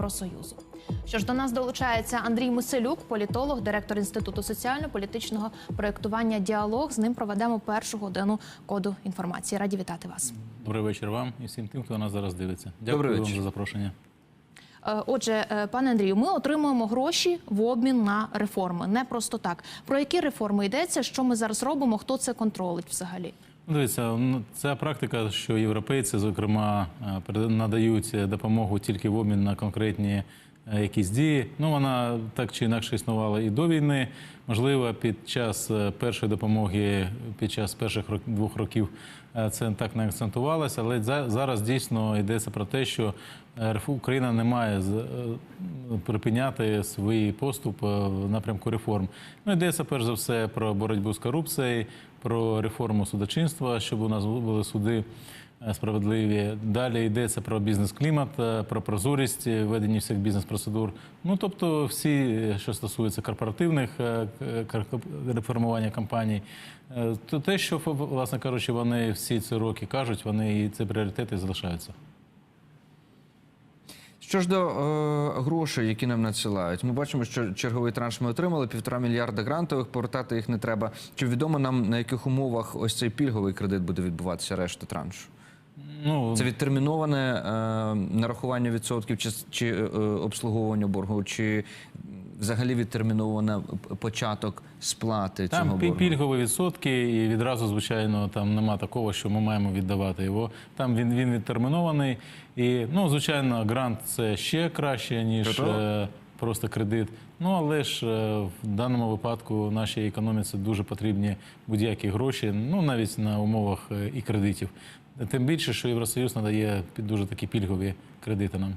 Євросоюзу. Що ж до нас долучається Андрій Миселюк, політолог, директор інституту соціально-політичного проєктування Діалог. З ним проведемо першу годину коду інформації. Раді вітати вас. Добрий вечір вам і всім тим, хто нас зараз дивиться. Дякую Добрий вам вечір. за запрошення. Е, Отже, е, пане Андрію, ми отримуємо гроші в обмін на реформи. Не просто так. Про які реформи йдеться? Що ми зараз робимо? Хто це контролить взагалі? Ну, Дивіться, ну, ця практика, що європейці, зокрема, е, надають допомогу тільки в обмін на конкретні е, якісь дії. Ну, вона так чи інакше існувала і до війни. Можливо, під час е, першої допомоги, під час перших двох років е, це так не акцентувалося, але зараз дійсно йдеться про те, що е, Україна не має е, припиняти свій поступ е, в напрямку реформ. Ну, йдеться перш за все про боротьбу з корупцією, про реформу судочинства, щоб у нас були суди е, справедливі. Далі йдеться про бізнес-клімат, е, про прозорість введення ведення всіх бізнес-процедур. Ну тобто, всі, е, що стосується корпоративних е, реформування компаній, Е, то те, що власне кажучи, вони всі ці роки кажуть, вони і ці пріоритети залишаються. Що ж до е, грошей, які нам надсилають, ми бачимо, що черговий транш ми отримали півтора мільярда грантових, повертати їх не треба. Чи відомо нам на яких умовах ось цей пільговий кредит буде відбуватися решта траншу? Ну Це відтерміноване е, нарахування відсотків чи, чи е, обслуговування боргу, чи взагалі відтерміноване п- початок сплати Там цього боргу? пільгові відсотки, і відразу, звичайно, там нема такого, що ми маємо віддавати його. Там він, він відтермінований. І, ну, звичайно, грант це ще краще, ніж е, просто кредит. Ну, але ж е, в даному випадку нашій економіці дуже потрібні будь-які гроші, ну, навіть на умовах е, і кредитів. Тим більше, що Євросоюз надає під дуже такі пільгові кредити нам.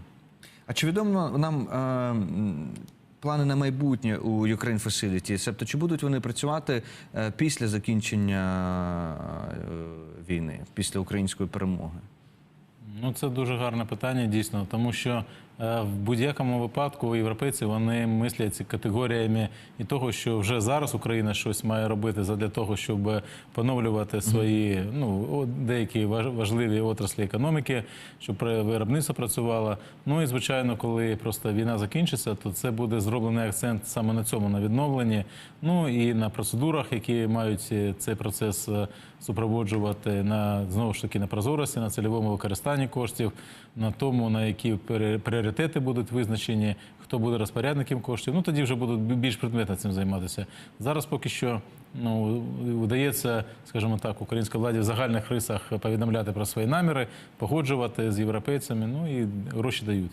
А чи відомо нам е, плани на майбутнє у Ukraine Facility? Себто, чи будуть вони працювати е, після закінчення е, війни, після української перемоги? Ну, це дуже гарне питання, дійсно, тому що в будь-якому випадку європейці вони мислять категоріями і того, що вже зараз Україна щось має робити для того, щоб поновлювати свої ну деякі важ- важливі отраслі економіки, щоб виробництво працювало. Ну і звичайно, коли просто війна закінчиться, то це буде зроблений акцент саме на цьому, на відновленні. Ну і на процедурах, які мають е, цей процес е, супроводжувати на знову ж таки на прозорості, на цільовому використанні коштів, на тому, на які пере- пріоритети будуть визначені, хто буде розпорядником коштів. Ну тоді вже будуть більш предметно цим займатися. Зараз поки що ну вдається, скажімо так, українській владі в загальних рисах повідомляти про свої наміри, погоджувати з європейцями. Ну і гроші дають.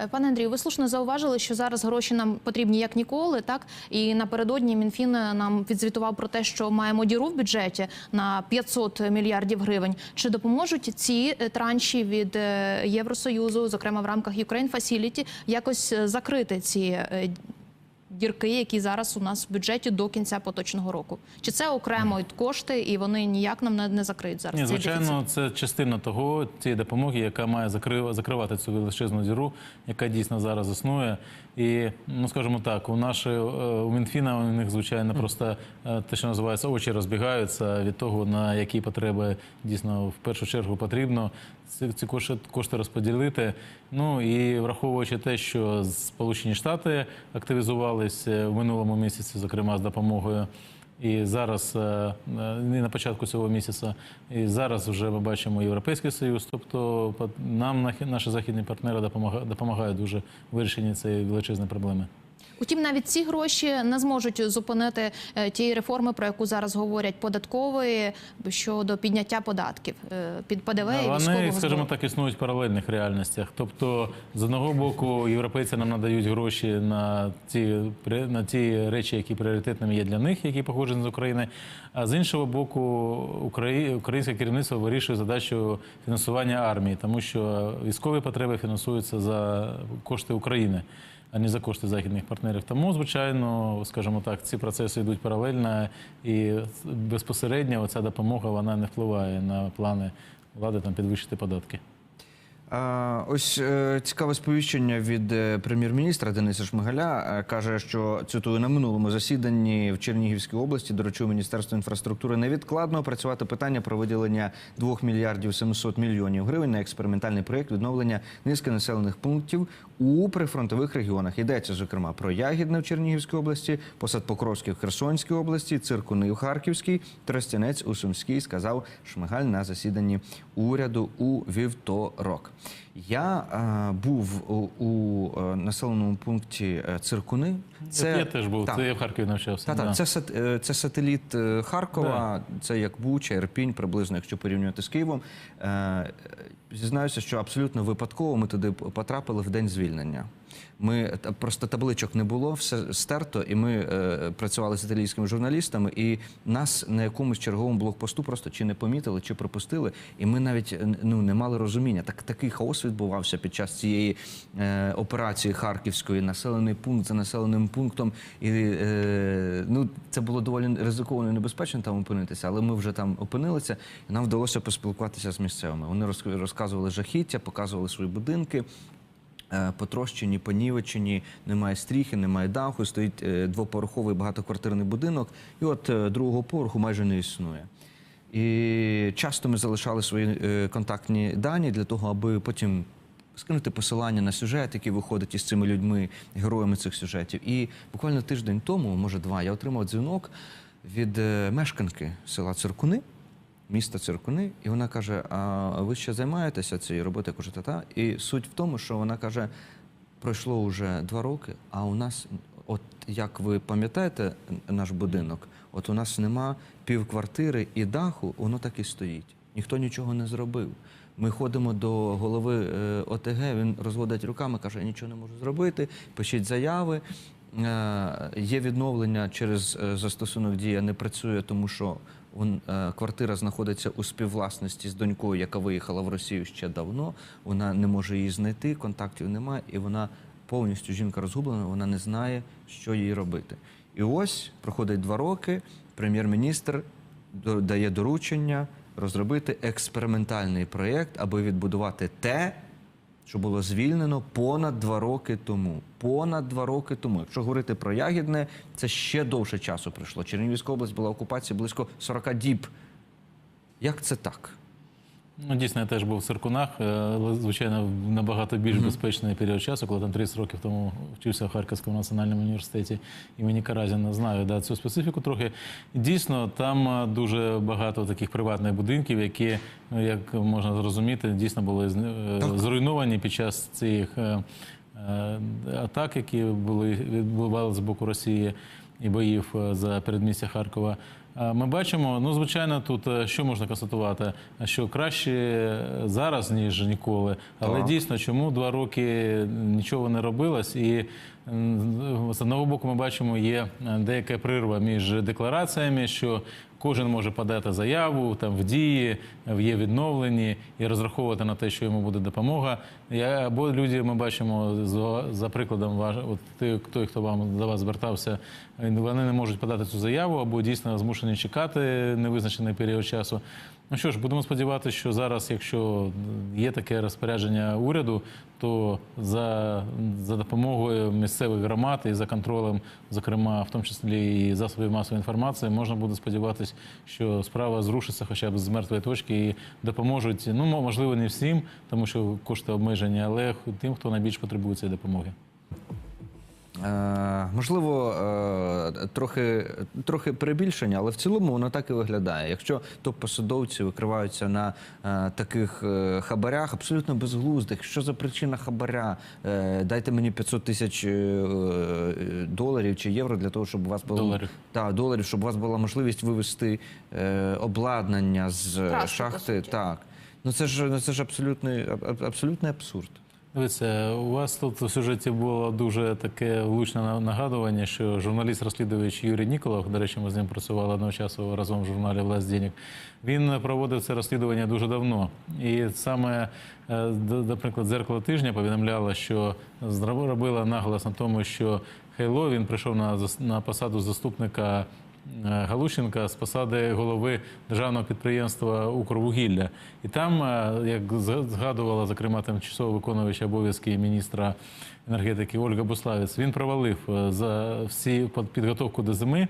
Е, Пане Андрію, ви слушно зауважили, що зараз гроші нам потрібні як ніколи, так і напередодні Мінфін нам відзвітував про те, що маємо діру в бюджеті на 500 мільярдів гривень. Чи допоможуть ці е, транші від е, Євросоюзу, зокрема в рамках Ukraine Facility, якось е, закрити ці е, дірки, які зараз у нас в бюджеті до кінця поточного року? Чи це окремо кошти, і вони ніяк нам не, не закриють зараз? Ні, звичайно, це частина того цієї допомоги, яка має закрив- закривати цю величезну діру, яка дійсно зараз існує. І ну скажімо так, у нашої е, у Мінфіна у них звичайно просто е, те, що називається очі розбігаються від того, на які потреби дійсно в першу чергу потрібно ці, кошти, розподілити. Ну і враховуючи те, що Сполучені Штати активізувались е, в минулому місяці, зокрема з допомогою. І зараз е, е, не на початку цього місяця, і зараз вже ми бачимо Європейський Союз. Тобто нам наші західні партнери допомагають, дуже вирішенні цієї величезної проблеми. Утім, навіть ці гроші не зможуть зупинити е, тієї реформи, про яку зараз говорять податкової щодо підняття податків під ПДВ і Вони, скажімо так, існують в паралельних реальностях. Тобто, з одного боку, європейці нам надають гроші на ті на ті речі, які пріоритетними є для них, які походжені з України. А з іншого боку, українське керівництво вирішує задачу фінансування армії, тому що військові потреби фінансуються за кошти України. А не за кошти західних партнерів. Тому, звичайно, скажімо так, ці процеси йдуть паралельно, і безпосередньо ця допомога вона не впливає на плани влади там підвищити податки. Ось е, цікаве сповіщення від е, прем'єр-міністра Дениса Шмигаля. Е, Каже, що цитую на минулому засіданні в Чернігівській області доручив Міністерству інфраструктури невідкладно опрацювати питання про виділення 2 мільярдів 700 мільйонів гривень на експериментальний проєкт відновлення низки населених пунктів у прифронтових регіонах. Йдеться зокрема про Ягідне в Чернігівській області, Посад Покровський в Херсонській області, Циркуни в Харківській, Тростянець у Сумській, сказав Шмигаль на засіданні уряду у вівторок. Я е, був у, у е, населеному пункті Циркуни. Це я теж був, Так. це я в Харкові навчався. Та, да. це, е, це сателіт Харкова, Харкова, це як Буча, Ірпінь, приблизно, якщо порівнювати з Києвом. Е, е, Зізнаюся, що абсолютно випадково ми туди потрапили в день звільнення. Ми просто табличок не було, все стерто, і ми е, працювали з італійськими журналістами, і нас на якомусь черговому блокпосту просто чи не помітили, чи пропустили. І ми навіть ну не мали розуміння. Так такий хаос відбувався під час цієї е, операції харківської, населений пункт за населеним пунктом. І е, ну це було доволі ризиковано і небезпечно там опинитися, але ми вже там опинилися, і нам вдалося поспілкуватися з місцевими. Вони розк- розказували жахіття, показували свої будинки. Е, Потрощені, понівечені, немає стріхи, немає даху, стоїть е, двоповерховий багатоквартирний будинок, і от е, другого поверху майже не існує. І часто ми залишали свої контактні дані для того, аби потім скинути посилання на сюжет, який виходить із цими людьми, героями цих сюжетів. І буквально тиждень тому, може два, я отримав дзвінок від мешканки села Циркуни, міста Циркуни, і вона каже: А ви ще займаєтеся цією роботою? Я кажу, та-та. І суть в тому, що вона каже: пройшло вже два роки, а у нас, от як ви пам'ятаєте наш будинок, от у нас нема півквартири і даху, воно так і стоїть. Ніхто нічого не зробив. Ми ходимо до голови е, ОТГ, він розводить руками, каже, я нічого не можу зробити, пишіть заяви. Е, Є відновлення через е, застосунок дія не працює, тому що е, квартира знаходиться у співвласності з донькою, яка виїхала в Росію ще давно. Вона не може її знайти, контактів немає, і вона повністю жінка розгублена, вона не знає, що їй робити. І ось проходить два роки. Прем'єр-міністр дає доручення розробити експериментальний проєкт, аби відбудувати те, що було звільнено понад два роки тому. Понад два роки тому. Якщо говорити про Ягідне, це ще довше часу пройшло. Чернігівська область була окупація близько 40 діб. Як це так? Ну, дійсно, я теж був в Циркунах, е, але, звичайно, набагато більш безпечний період часу, коли там 30 років тому вчився в Харківському національному університеті імені Каразіна. Знаю да, цю специфіку трохи. Дійсно, там е, дуже багато таких приватних будинків, які, ну, як можна зрозуміти, дійсно були е, зруйновані під час цих атак, які були відбувалися з боку Росії і боїв за передмістя Харкова. Ми бачимо, ну звичайно, тут е, що можна констатувати, що краще е, зараз ніж ніколи. Але Так. дійсно, чому два роки нічого не робилось, і з одного боку ми бачимо, є е, деяка прирва між деклараціями, що кожен може подати заяву там в дії, в є відновленні і розраховувати на те, що йому буде допомога. Я- Або люди ми бачимо за, за прикладом ваш, от той, хто вам до вас звертався, вони не можуть подати цю заяву, або дійсно змушені чекати невизначений період часу. Ну що ж, будемо сподіватися, що зараз, якщо є таке розпорядження уряду, то за, за допомогою місцевих громад і за контролем, зокрема, в тому числі і засобів масової інформації, можна буде сподіватися, що справа зрушиться хоча б з мертвої точки і допоможуть. Ну, можливо, не всім, тому що кошти обмежені, але тим, хто найбільш потребує цієї допомоги. Е, можливо, е, трохи, трохи перебільшення, але в цілому воно так і виглядає. Якщо топ-посадовці викриваються на е, таких хабарях, абсолютно безглуздих, що за причина хабаря? Дайте мені 500 тисяч доларів чи євро для того, щоб у вас було Доларів. Та, доларів, щоб у вас була можливість вивести обладнання з Трасу, шахти. Так. Ну це ж ну, це ж абсолютний, абсолютний абсурд. Дивіться, у вас тут в сюжеті було дуже таке влучне нагадування, що журналіст-розслідувач Юрій Ніколов, до речі, ми з ним працювали одночасово разом в журналі Власть денег. Він проводив це розслідування дуже давно. І саме, е, наприклад, зеркало тижня повідомляло, що зробила наголос на тому, що Хейло він прийшов на посаду заступника Галущенка з посади голови державного підприємства Укрвугілля. І там, е, як згадувала, зокрема, тимчасово виконуюча обов'язки міністра енергетики Ольга Буславець, він провалив е, за всі під- підготовку до зими.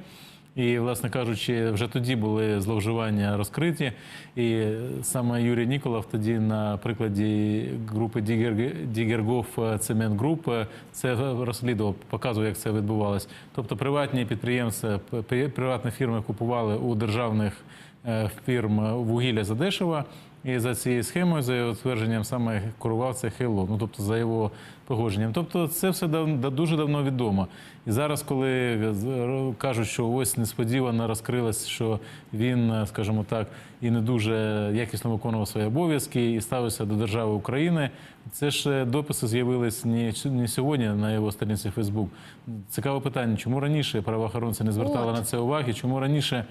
І, власне кажучи, вже тоді були зловживання розкриті. І саме Юрій Ніколов тоді на прикладі групи Дігергов Дігергоф Цемент Груп це розслідував, показував, як це відбувалось. Тобто приватні підприємства, приватні фірми купували у державних е, фірм вугілля задешево. І за цією схемою, за його твердженням, саме керував це Хейло, ну тобто за його погодженням. Тобто це все дав- дуже давно відомо. І зараз, коли кажуть, що ось несподівано розкрилось, що він, скажімо так, і не дуже якісно виконував свої обов'язки і ставився до держави України. Це ж е, дописи з'явились не, не сьогодні на його сторінці Фейсбук. Цікаве питання, чому раніше правоохоронці не звертали От. на це уваги, чому раніше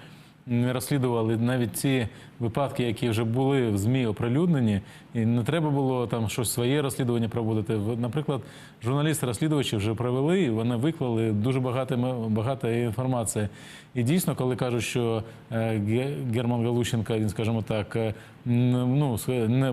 не розслідували навіть ті випадки, які вже були в ЗМІ оприлюднені, і не треба було там щось своє розслідування проводити. Наприклад, журналісти-розслідувачі вже провели, і вони виклали дуже багато, багато інформації. І дійсно, коли кажуть, що е, Герман Галущенко, він, скажімо так, е, ну, не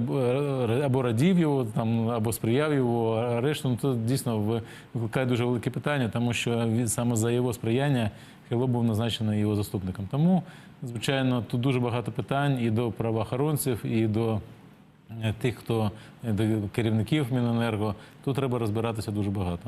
або радів його, там, або сприяв його арешту, ну, то дійсно викликає дуже велике питання, тому що він саме за його сприяння Хило був назначений його заступником. Тому, звичайно, тут дуже багато питань і до правоохоронців, і до е, тих, хто е, до керівників Міненерго. Тут треба розбиратися дуже багато.